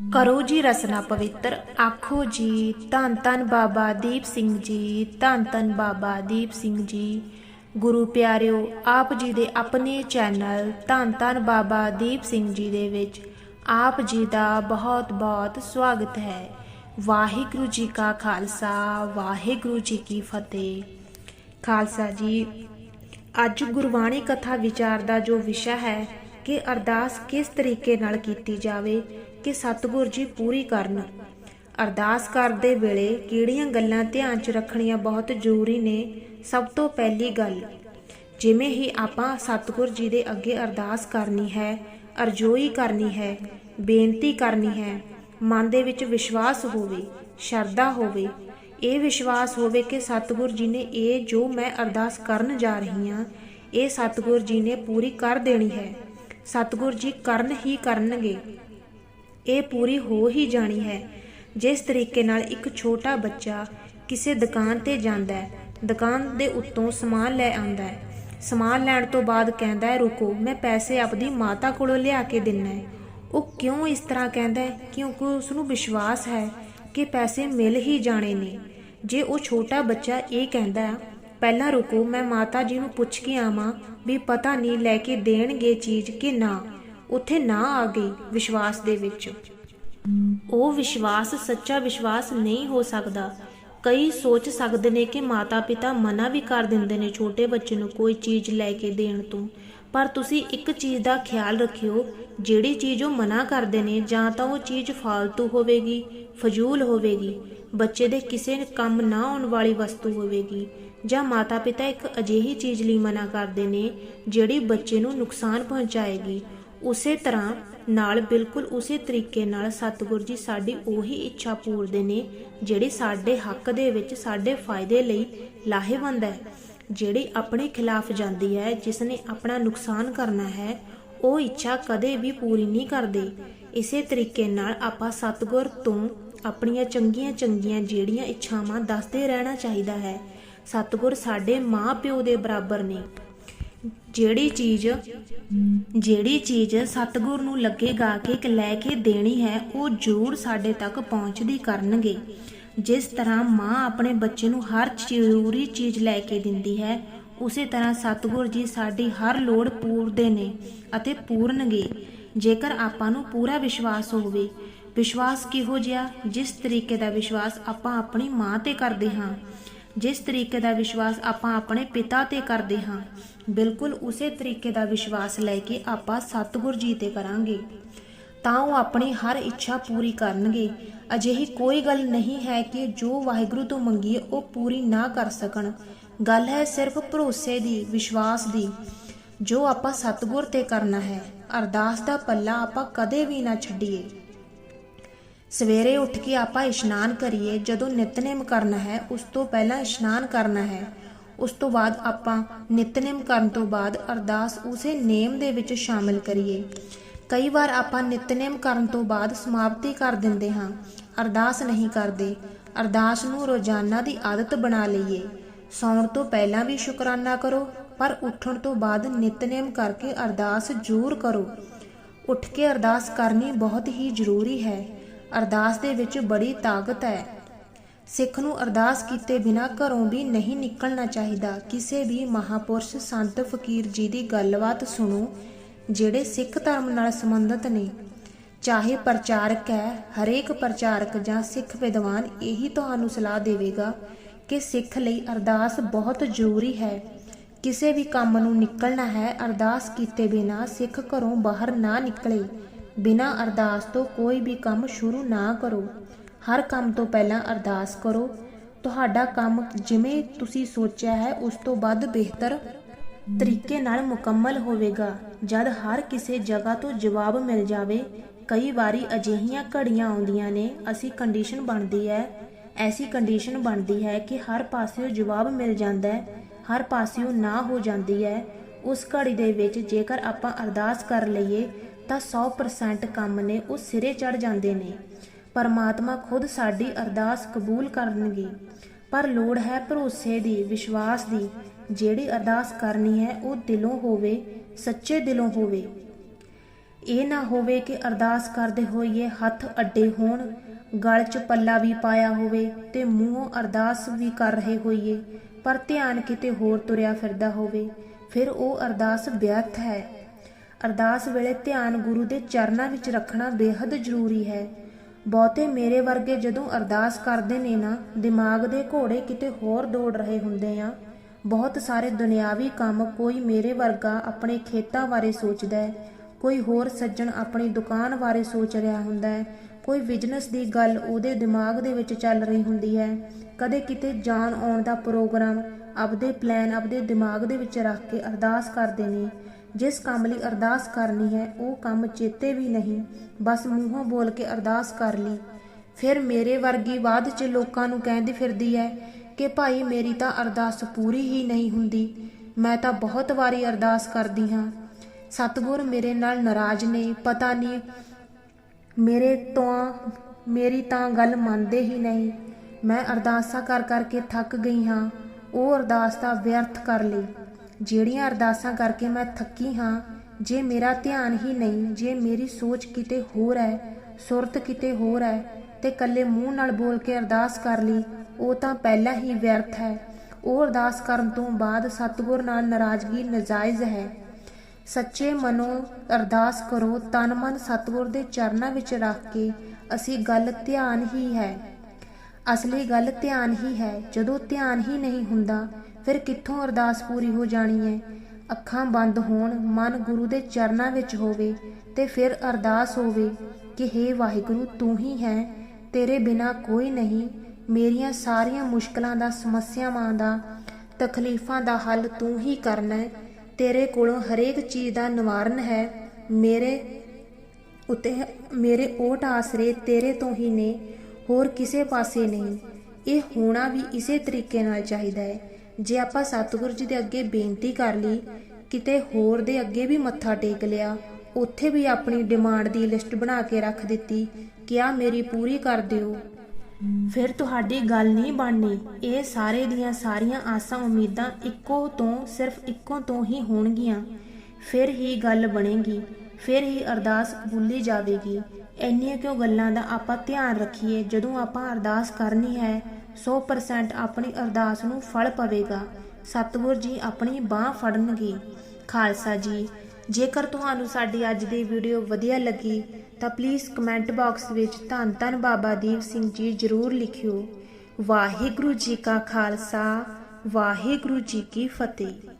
ਕਰੋ ਜੀ ਰਸਨਾ ਪਵਿੱਤਰ। ਆਖੋ ਜੀ, ਧੰਨ ਧੰਨ ਬਾਬਾ ਦੀਪ ਸਿੰਘ ਜੀ, ਧੰਨ ਧੰਨ ਬਾਬਾ ਦੀਪ ਸਿੰਘ ਜੀ। ਗੁਰੂ ਪਿਆਰਿਓ, ਆਪ ਜੀ ਦੇ ਆਪਣੇ ਚੈਨਲ ਧੰਨ ਧੰਨ ਬਾਬਾ ਦੀਪ ਸਿੰਘ ਜੀ ਦੇ ਵਿੱਚ ਆਪ ਜੀ ਦਾ ਬਹੁਤ ਬਹੁਤ ਸਵਾਗਤ ਹੈ। ਵਾਹਿਗੁਰੂ ਜੀ ਕਾ ਖਾਲਸਾ, ਵਾਹਿਗੁਰੂ ਜੀ ਕੀ ਫਤਿਹ। ਖਾਲਸਾ ਜੀ, ਅੱਜ ਗੁਰਬਾਣੀ ਕਥਾ ਵਿਚਾਰ ਦਾ ਜੋ ਵਿਸ਼ਾ ਹੈ ਕਿ ਅਰਦਾਸ ਕਿਸ ਤਰੀਕੇ ਨਾਲ ਕੀਤੀ ਜਾਵੇ ਕਿ ਸਤਿਗੁਰ ਜੀ ਪੂਰੀ ਕਰਨ। ਅਰਦਾਸ ਕਰਦੇ ਵੇਲੇ ਕਿਹੜੀਆਂ ਗੱਲਾਂ ਧਿਆਨ 'ਚ ਰੱਖਣੀਆਂ ਬਹੁਤ ਜ਼ਰੂਰੀ ਨੇ, ਸਭ ਤੋਂ ਪਹਿਲੀ ਗੱਲ, ਜਿਵੇਂ ਹੀ ਆਪਾਂ ਸਤਿਗੁਰ ਜੀ ਦੇ ਅੱਗੇ ਅਰਦਾਸ ਕਰਨੀ ਹੈ, ਅਰਜ਼ੋਈ ਕਰਨੀ ਹੈ, ਬੇਨਤੀ ਕਰਨੀ ਹੈ, ਮਨ ਦੇ ਵਿੱਚ ਵਿਸ਼ਵਾਸ ਹੋਵੇ, ਸ਼ਰਧਾ ਹੋਵੇ, ਇਹ ਵਿਸ਼ਵਾਸ ਹੋਵੇ ਕਿ ਸਤਿਗੁਰ ਜੀ ਨੇ ਇਹ ਜੋ ਮੈਂ ਅਰਦਾਸ ਕਰਨ ਜਾ ਰਹੀ ਹਾਂ, ਇਹ ਸਤਿਗੁਰ ਜੀ ਨੇ ਪੂਰੀ ਕਰ ਦੇਣੀ ਹੈ। ਸਤਿਗੁਰ ਜੀ ਕਰਨ ਹੀ ਕਰਨਗੇ। ਇਹ ਪੂਰੀ ਹੋ ਹੀ ਜਾਣੀ ਹੈ। ਜਿਸ ਤਰੀਕੇ ਨਾਲ ਇੱਕ ਛੋਟਾ ਬੱਚਾ ਕਿਸੇ ਦੁਕਾਨ ਤੇ ਜਾਂਦਾ ਹੈ ਦੁਕਾਨ ਦੇ ਉੱਤੋਂ ਸਮਾਨ ਲੈ ਆਉਂਦਾ ਹੈ। ਸਮਾਨ ਲੈਣ ਤੋਂ ਬਾਅਦ ਕਹਿੰਦਾ ਹੈ ਰੁਕੋ ਮੈਂ ਪੈਸੇ ਆਪਣੀ ਮਾਤਾ ਕੋਲੋਂ ਲਿਆ ਕੇ ਦਿੰਨਾ ਹੈ। ਉਹ ਕਿਉਂ ਇਸ ਤਰ੍ਹਾਂ ਕਹਿੰਦਾ ਹੈ? ਕਿਉਂਕਿ ਉਸ ਨੂੰ ਵਿਸ਼ਵਾਸ ਹੈ ਕਿ ਪੈਸੇ ਮਿਲ ਹੀ ਜਾਣੇ ਨੇ। ਜੇ ਉਹ ਛੋਟਾ ਬੱਚਾ ਇਹ ਕਹਿੰਦਾ ਹੈ, ਪਹਿਲਾਂ ਰੁਕੋ, ਮੈਂ ਮਾਤਾ ਜੀ ਨੂੰ ਪੁੱਛ ਕੇ ਆਵਾਂ ਵੀ ਪਤਾ ਨਹੀਂ ਲੈ ਕੇ ਦੇਣਗੇ ਚੀਜ਼ ਕਿ ਨਾ। ਉੱਥੇ ਨਾ ਆ ਗਈ ਵਿਸ਼ਵਾਸ ਦੇ ਵਿੱਚ। ਉਹ ਵਿਸ਼ਵਾਸ, ਸੱਚਾ ਵਿਸ਼ਵਾਸ ਨਹੀਂ ਹੋ ਸਕਦਾ। ਕਈ ਸੋਚ ਸਕਦੇ ਨੇ ਕਿ ਮਾਤਾ-ਪਿਤਾ ਮਨਾ ਵੀ ਕਰ ਦਿੰਦੇ ਨੇ ਛੋਟੇ ਬੱਚੇ ਨੂੰ ਕੋਈ ਚੀਜ਼ ਲੈ ਕੇ ਦੇਣ ਤੋਂ। ਪਰ ਤੁਸੀਂ ਇੱਕ ਚੀਜ਼ ਦਾ ਖਿਆਲ ਰੱਖਿਓ, ਜਿਹੜੀ ਚੀਜ਼ ਉਹ ਮਨਾ ਕਰਦੇ ਨੇ ਜਾਂ ਤਾਂ ਉਹ ਚੀਜ਼ ਫालतू ਹੋਵੇਗੀ, ਫਜ਼ੂਲ ਹੋਵੇਗੀ, ਬੱਚੇ ਦੇ ਕਿਸੇ ਕੰਮ ਨਾ ਆਉਣ ਵਾਲੀ ਵਸਤੂ ਹੋਵੇਗੀ, ਜਾਂ ਮਾਤਾ-ਪਿਤਾ ਇੱਕ ਅਜਿਹੀ ਚੀਜ਼ ਲਈ ਮਨਾ ਕਰਦੇ ਨੇ, ਜਿਹੜੀ ਬੱਚੇ ਨੂੰ ਨੁਕਸਾਨ ਪਹੁੰਚਾਏਗੀ। ਉਸੇ ਤਰ੍ਹਾਂ ਨਾਲ ਬਿਲਕੁਲ ਉਸੇ ਤਰੀਕੇ ਨਾਲ ਸਤਿਗੁਰ ਜੀ ਸਾਡੀ ਉਹੀ ਇੱਛਾ ਪੂਰਦੇ ਨੇ, ਜਿਹੜੀ ਸਾਡੇ ਹੱਕ ਦੇ ਵਿੱਚ, ਸਾਡੇ ਫਾਇਦੇ ਲਈ ਲਾਹੇਵੰਦ ਹੈ। ਜਿਹੜੀ ਆਪਣੇ ਖਿਲਾਫ ਜਾਂਦੀ ਹੈ ਜਿਸ ਨੇ ਆਪਣਾ ਨੁਕਸਾਨ ਕਰਨਾ ਹੈ, ਉਹ ਇੱਛਾ ਕਦੇ ਵੀ ਪੂਰੀ ਨਹੀਂ ਕਰਦੇ। ਇਸੇ ਤਰੀਕੇ ਨਾਲ ਆਪਾਂ ਸਤਿਗੁਰ ਤੋਂ ਆਪਣੀਆਂ ਚੰਗੀਆਂ ਚੰਗੀਆਂ ਜਿਹੜੀਆਂ ਇੱਛਾਵਾਂ ਦੱਸਦੇ ਰਹਿਣਾ ਚਾਹੀਦਾ ਹੈ। ਸਤਿਗੁਰ ਸਾਡੇ ਮਾਂ ਪਿਓ ਦੇ ਬਰਾਬਰ ਨੇ। ਜਿਹੜੀ ਚੀਜ਼ ਜਿਹੜੀ ਚੀਜ਼ ਸਤਿਗੁਰ ਨੂੰ ਲੱਗੇਗਾ ਕਿ ਇੱਕ ਲੈ ਕੇ ਦੇਣੀ ਹੈ, ਉਹ ਜ਼ਰੂਰ ਸਾਡੇ ਤੱਕ ਪਹੁੰਚਦੀ ਕਰਨਗੇ। ਜਿਸ ਤਰ੍ਹਾਂ ਮਾਂ ਆਪਣੇ ਬੱਚੇ ਨੂੰ ਹਰ ਜ਼ਰੂਰੀ ਚੀਜ਼ ਲੈ ਕੇ ਦਿੰਦੀ ਹੈ, ਉਸੇ ਤਰ੍ਹਾਂ ਸਤਿਗੁਰ ਜੀ ਸਾਡੀ ਹਰ ਲੋੜ ਪੂਰਦੇ ਨੇ ਅਤੇ ਪੂਰਨਗੇ। ਜੇਕਰ ਆਪਾਂ ਨੂੰ ਪੂਰਾ ਵਿਸ਼ਵਾਸ ਹੋਵੇ, ਵਿਸ਼ਵਾਸ ਕਿਹੋ ਜਿਹਾ? ਜਿਸ ਤਰੀਕੇ ਦਾ ਵਿਸ਼ਵਾਸ ਆਪਾਂ ਆਪਣੀ ਮਾਂ ਤੇ ਕਰਦੇ ਹਾਂ। ਜਿਸ ਤਰੀਕੇ ਦਾ ਵਿਸ਼ਵਾਸ ਆਪਾਂ ਆਪਣੇ ਪਿਤਾ ਤੇ ਕਰਦੇ ਹਾਂ, ਬਿਲਕੁਲ ਉਸੇ ਤਰੀਕੇ ਦਾ ਵਿਸ਼ਵਾਸ ਲੈ ਕੇ ਆਪਾਂ ਸਤਿਗੁਰ ਜੀ ਤੇ ਕਰਾਂਗੇ। ਤਾਂ ਉਹ ਆਪਣੀ ਹਰ ਇੱਛਾ ਪੂਰੀ ਕਰਨਗੇ। ਅਜਿਹੀ ਕੋਈ ਗੱਲ ਨਹੀਂ ਹੈ ਕਿ ਜੋ ਵਾਹਿਗੁਰੂ ਤੋਂ ਮੰਗੀਏ ਉਹ ਪੂਰੀ ਨਾ ਕਰ ਸਕਣ। ਗੱਲ ਹੈ ਸਿਰਫ ਭਰੋਸੇ ਦੀ, ਵਿਸ਼ਵਾਸ ਦੀ। ਜੋ ਆਪਾਂ ਸਤਿਗੁਰ ਤੇ ਕਰਨਾ ਹੈ, ਅਰਦਾਸ ਦਾ ਪੱਲਾ ਆਪਾਂ ਕਦੇ ਵੀ ਨਾ ਛੱਡੀਏ। ਸਵੇਰੇ ਉੱਠ ਕੇ ਆਪਾਂ ਇਸ਼ਨਾਨ ਕਰੀਏ, ਜਦੋਂ ਨਿਤਨੇਮ ਕਰਨਾ ਹੈ, ਉਸ ਤੋਂ ਪਹਿਲਾਂ ਇਸ਼ਨਾਨ ਕਰਨਾ ਹੈ। ਉਸ ਤੋਂ ਬਾਅਦ ਆਪਾਂ ਨਿਤਨੇਮ ਕਰਨ ਤੋਂ ਬਾਅਦ ਅਰਦਾਸ ਉਸੇ ਨੇਮ ਦੇ ਵਿੱਚ ਸ਼ਾਮਿਲ ਕਰੀਏ। ਕਈ ਵਾਰ ਆਪਾਂ ਨਿਤਨੇਮ ਕਰਨ ਤੋਂ ਬਾਅਦ ਸਮਾਪਤੀ ਕਰ ਦਿੰਦੇ ਹਾਂ। ਅਰਦਾਸ ਨਹੀਂ ਕਰਦੇ। ਅਰਦਾਸ ਨੂੰ ਰੋਜ਼ਾਨਾ ਦੀ ਆਦਤ ਬਣਾ ਲਈਏ। ਸੌਣ ਤੋਂ ਪਹਿਲਾਂ ਵੀ ਸ਼ੁਕਰਾਨਾ ਕਰੋ, ਪਰ ਉੱਠਣ ਤੋਂ ਬਾਅਦ ਨਿਤਨੇਮ ਕਰਕੇ ਅਰਦਾਸ ਜ਼ਰੂਰ ਕਰੋ। ਉੱਠ ਕੇ ਅਰਦਾਸ ਕਰਨੀ ਬਹੁਤ ਹੀ ਜ਼ਰੂਰੀ ਹੈ। ਅਰਦਾਸ ਦੇ ਵਿੱਚ ਬੜੀ ਤਾਕਤ ਹੈ। ਸਿੱਖ ਨੂੰ ਅਰਦਾਸ ਕੀਤੇ ਬਿਨਾ ਘਰੋਂ ਵੀ ਨਹੀਂ ਨਿਕਲਣਾ ਚਾਹੀਦਾ। ਕਿਸੇ ਵੀ ਮਹਾਪੁਰਸ਼ ਸੰਤ ਫਕੀਰ ਜੀ ਦੀ ਗੱਲਬਾਤ ਸੁਣੋ। ਜਿਹੜੇ ਸਿੱਖ ਧਰਮ ਨਾਲ ਸੰਬੰਧਿਤ ਨੇ, ਚਾਹੇ ਪ੍ਰਚਾਰਕ ਹੈ, ਹਰੇਕ ਪ੍ਰਚਾਰਕ ਜਾਂ ਸਿੱਖ ਵਿਦਵਾਨ ਇਹੀ ਤੁਹਾਨੂੰ ਸਲਾਹ ਦੇਵੇਗਾ ਕਿ ਸਿੱਖ ਲਈ ਅਰਦਾਸ ਬਹੁਤ ਜ਼ਰੂਰੀ ਹੈ। ਕਿਸੇ ਵੀ ਕੰਮ ਨੂੰ ਨਿਕਲਣਾ ਹੈ, ਅਰਦਾਸ ਕੀਤੇ ਬਿਨਾ ਸਿੱਖ ਘਰੋਂ ਬਾਹਰ ਨਾ ਨਿਕਲੇ। ਬਿਨਾ ਅਰਦਾਸ ਤੋਂ ਕੋਈ ਵੀ ਕੰਮ ਸ਼ੁਰੂ ਨਾ ਕਰੋ। ਹਰ ਕੰਮ ਤੋਂ ਪਹਿਲਾਂ ਅਰਦਾਸ ਕਰੋ। ਤੁਹਾਡਾ ਕੰਮ ਜਿਵੇਂ ਤੁਸੀਂ ਸੋਚਿਆ ਹੈ, ਉਸ ਤੋਂ ਵੱਧ ਬਿਹਤਰ ਤਰੀਕੇ ਨਾਲ ਮੁਕੰਮਲ ਹੋਵੇਗਾ। ਜਦ ਹਰ ਕਿਸੇ ਜਗ੍ਹਾ ਤੋਂ ਜਵਾਬ ਮਿਲ ਜਾਵੇ, ਕਈ ਵਾਰੀ ਅਜਿਹੀਆਂ ਘੜੀਆਂ ਆਉਂਦੀਆਂ ਨੇ, ਅਸੀਂ ਕੰਡੀਸ਼ਨ ਬਣਦੀ ਹੈ, ਐਸੀ ਕੰਡੀਸ਼ਨ ਬਣਦੀ ਹੈ ਕਿ ਹਰ ਪਾਸਿਓਂ ਜਵਾਬ ਮਿਲ ਜਾਂਦਾ ਹੈ, ਹਰ ਪਾਸਿਓਂ ਨਾ ਹੋ ਜਾਂਦੀ ਹੈ। ਉਸ ਘੜੀ ਦੇ ਵਿੱਚ ਜੇਕਰ ਆਪਾਂ ਅਰਦਾਸ ਕਰ ਲਈਏ, ਤਾਂ 100% ਕੰਮ ਨੇ ਉਹ ਸਿਰੇ ਚੜ ਜਾਂਦੇ ਨੇ। ਪਰਮਾਤਮਾ ਖੁਦ ਸਾਡੀ ਅਰਦਾਸ ਕਬੂਲ ਕਰਨਗੇ। ਪਰ ਲੋੜ ਹੈ ਭਰੋਸੇ ਦੀ, ਵਿਸ਼ਵਾਸ ਦੀ। ਜਿਹੜੀ ਅਰਦਾਸ ਕਰਨੀ ਹੈ, ਉਹ ਦਿਲੋਂ ਹੋਵੇ, ਸੱਚੇ ਦਿਲੋਂ ਹੋਵੇ। ਇਹ ਨਾ ਹੋਵੇ ਕਿ ਅਰਦਾਸ ਕਰਦੇ ਹੋਈਏ ਹੱਥ ਅੱਡੇ ਹੋਣ, ਗਲ 'ਚ ਪੱਲਾ ਵੀ ਪਾਇਆ ਹੋਵੇ ਤੇ ਮੂੰਹੋਂ ਅਰਦਾਸ ਵੀ ਕਰ ਰਹੇ ਹੋਈਏ, ਪਰ ਧਿਆਨ ਕਿਤੇ ਹੋਰ ਤੁਰਿਆ ਫਿਰਦਾ ਹੋਵੇ, ਫਿਰ ਉਹ ਅਰਦਾਸ ਵਿਅਰਥ ਹੈ। ਅਰਦਾਸ ਵੇਲੇ ਧਿਆਨ ਗੁਰੂ ਦੇ ਚਰਨਾਂ ਵਿੱਚ ਰੱਖਣਾ ਬੇहद ਜ਼ਰੂਰੀ ਹੈ। ਬਹੁਤੇ ਮੇਰੇ ਵਰਗੇ ਜਦੋਂ ਅਰਦਾਸ ਕਰਦੇ ਨੇ ਨਾ, ਦਿਮਾਗ ਦੇ ਘੋੜੇ ਕਿਤੇ ਹੋਰ ਦੌੜ ਰਹੇ ਹੁੰਦੇ ਆ। ਬਹੁਤ ਸਾਰੇ ਦੁਨਿਆਵੀ ਕੰਮ ਕੋਈ ਮੇਰੇ ਵਰਗਾ ਆਪਣੇ ਖੇਤਾਂ ਬਾਰੇ ਸੋਚਦਾ ਹੈ, ਕੋਈ ਹੋਰ ਸੱਜਣ ਆਪਣੀ ਦੁਕਾਨ ਬਾਰੇ ਸੋਚ ਰਿਹਾ ਹੁੰਦਾ ਹੈ, ਕੋਈ ਬਿਜ਼ਨਸ ਦੀ ਗੱਲ ਉਹਦੇ ਦਿਮਾਗ ਦੇ ਵਿੱਚ ਚੱਲ ਰਹੀ ਹੁੰਦੀ ਹੈ। ਕਦੇ ਕਿਤੇ ਜਾਣ ਆਉਣ ਦਾ ਪ੍ਰੋਗਰਾਮ ਆਪਦੇ ਪਲਾਨ ਆਪਦੇ ਦਿਮਾਗ ਦੇ ਵਿੱਚ ਰੱਖ ਕੇ ਅਰਦਾਸ ਕਰਦੇ ਨੇ। ਜਿਸ ਕੰਮ ਲਈ ਅਰਦਾਸ ਕਰਨੀ ਹੈ, ਉਹ ਕੰਮ ਚੇਤੇ ਵੀ ਨਹੀਂ, ਬਸ ਮੂੰਹੋਂ ਬੋਲ ਕੇ ਅਰਦਾਸ ਕਰ ਲਈ। ਫਿਰ ਮੇਰੇ ਵਰਗੀ ਬਾਅਦ ਚ ਲੋਕਾਂ ਨੂੰ ਕਹਿੰਦੀ ਫਿਰਦੀ ਹੈ ਕਿ ਭਾਈ ਮੇਰੀ ਤਾਂ ਅਰਦਾਸ ਪੂਰੀ ਹੀ ਨਹੀਂ ਹੁੰਦੀ। ਮੈਂ ਤਾਂ ਬਹੁਤ ਵਾਰੀ ਅਰਦਾਸ ਕਰਦੀ ਹਾਂ। ਸਤਿਗੁਰ ਮੇਰੇ ਨਾਲ ਨਾਰਾਜ਼ ਨੇ, ਪਤਾ ਨਹੀਂ ਮੇਰੇ ਤੋਂ, ਮੇਰੀ ਤਾਂ ਗੱਲ ਮੰਨਦੇ ਹੀ ਨਹੀਂ। ਮੈਂ ਅਰਦਾਸਾਂ ਕਰ ਕਰਕੇ ਥੱਕ ਗਈ ਹਾਂ। ਉਹ ਅਰਦਾਸ ਤਾਂ ਵਿਅਰਥ ਕਰ ਲਈ। ਜਿਹੜੀਆਂ ਅਰਦਾਸਾਂ ਕਰਕੇ ਮੈਂ ਥੱਕੀ ਹਾਂ, ਜੇ ਮੇਰਾ ਧਿਆਨ ਹੀ ਨਹੀਂ, ਜੇ ਮੇਰੀ ਸੋਚ ਕਿਤੇ ਹੋਰ ਹੈ, ਸੁਰਤ ਕਿਤੇ ਹੋਰ ਹੈ, ਤੇ ਕੱਲੇ ਮੂੰਹ ਨਾਲ ਬੋਲ ਕੇ ਅਰਦਾਸ ਕਰ ਲਈ ਉਹ ਤਾਂ ਪਹਿਲਾਂ ਹੀ ਵਿਅਰਥ ਹੈ। ਉਹ ਅਰਦਾਸ ਕਰਨ ਤੋਂ ਬਾਅਦ ਸਤਿਗੁਰ ਨਾਲ ਨਾਰਾਜ਼ਗੀ ਨਜਾਇਜ਼ ਹੈ। ਸੱਚੇ ਮਨੋਂ ਅਰਦਾਸ ਕਰੋ ਤਨ ਮਨ ਸਤਿਗੁਰ ਦੇ ਚਰਨਾਂ ਵਿੱਚ ਰੱਖ ਕੇ ਅਸੀਂ ਗੱਲ ਧਿਆਨ ਹੀ ਹੈ। ਅਸਲੀ ਗੱਲ ਧਿਆਨ ਹੀ ਹੈ। ਜਦੋਂ ਧਿਆਨ ਹੀ ਨਹੀਂ ਹੁੰਦਾ, ਫਿਰ ਕਿੱਥੋਂ ਅਰਦਾਸ ਪੂਰੀ ਹੋ ਜਾਣੀ ਹੈ? ਅੱਖਾਂ ਬੰਦ ਹੋਣ, ਮਨ ਗੁਰੂ ਦੇ ਚਰਨਾਂ ਵਿੱਚ ਹੋਵੇ ਤੇ ਫਿਰ ਅਰਦਾਸ ਹੋਵੇ ਕਿ हे ਵਾਹਿਗੁਰੂ, ਤੂੰ ਹੀ ਹੈ, ਤੇਰੇ ਬਿਨਾ ਕੋਈ ਨਹੀਂ ਮੇਰੀਆਂ ਸਾਰੀਆਂ ਮੁਸ਼ਕਲਾਂ ਦਾ, ਸਮੱਸਿਆਵਾਂ ਦਾ, ਤਕਲੀਫਾਂ ਦਾ ਹੱਲ ਤੂੰ ਹੀ ਕਰਨਾ ਹੈ। ਤੇਰੇ ਕੋਲੋਂ ਹਰੇਕ ਚੀਜ਼ ਦਾ ਨਿਵਾਰਨ ਹੈ। ਮੇਰੇ ਉਤੇ ਮੇਰੇ ਓਟ ਆਸਰੇ ਤੇਰੇ ਤੋਂ ਹੀ ਨੇ, ਹੋਰ ਕਿਸੇ ਪਾਸੇ ਨਹੀਂ। ਇਹ ਹੋਣਾ ਵੀ ਇਸੇ ਤਰੀਕੇ ਨਾਲ ਚਾਹੀਦਾ ਹੈ। ਜੇ ਆਪਾਂ ਸਤਿਗੁਰੂ ਜੀ ਦੇ ਅੱਗੇ ਬੇਨਤੀ ਕਰ ਲਈ, ਕਿਤੇ ਹੋਰ ਦੇ ਅੱਗੇ ਵੀ ਮੱਥਾ ਟੇਕ ਲਿਆ, ਉੱਥੇ ਵੀ ਆਪਣੀ ਡਿਮਾਂਡ ਦੀ ਲਿਸਟ ਬਣਾ ਕੇ ਰੱਖ ਦਿੱਤੀ ਕਿ ਆ ਮੇਰੀ ਪੂਰੀ ਕਰ ਦਿਓ। ਫਿਰ ਤੁਹਾਡੀ ਗੱਲ ਨਹੀਂ ਬਣਨੀ। ਇਹ ਸਾਰੇ ਦੀਆਂ ਸਾਰੀਆਂ ਆਸਾਂ ਉਮੀਦਾਂ ਇੱਕੋ ਤੋਂ ਸਿਰਫ ਇੱਕੋ ਤੋਂ ਹੀ ਹੋਣਗੀਆਂ। ਫਿਰ ਹੀ ਗੱਲ ਬਣੇਗੀ। ਫਿਰ ਹੀ ਅਰਦਾਸ ਕਬੂਲੀ ਜਾਵੇਗੀ। ਇੰਨੀਆਂ ਕਿਉਂ ਗੱਲਾਂ ਦਾ ਆਪਾਂ ਧਿਆਨ ਰੱਖੀਏ? ਜਦੋਂ ਆਪਾਂ ਅਰਦਾਸ ਕਰਨੀ ਹੈ 100% ਆਪਣੀ ਅਰਦਾਸ ਨੂੰ ਫਲ ਪਵੇਗਾ। ਸਤਿਗੁਰ ਜੀ ਆਪਣੀ ਬਾਹ ਫੜਨਗੇ। ਖਾਲਸਾ ਜੀ ਜੇਕਰ ਤੁਹਾਨੂੰ ਸਾਡੀ ਅੱਜ ਦੀ ਵੀਡੀਓ ਵਧੀਆ ਲੱਗੀ, ਤਾਂ ਪਲੀਜ਼ ਕਮੈਂਟ ਬਾਕਸ ਵਿੱਚ ਧੰਨ ਧੰਨ ਬਾਬਾ ਦੀਪ ਸਿੰਘ ਜੀ ਜ਼ਰੂਰ ਲਿਖਿਓ। ਵਾਹਿਗੁਰੂ ਜੀ ਕਾ ਖਾਲਸਾ, ਵਾਹਿਗੁਰੂ ਜੀ ਕੀ ਫਤਿਹ।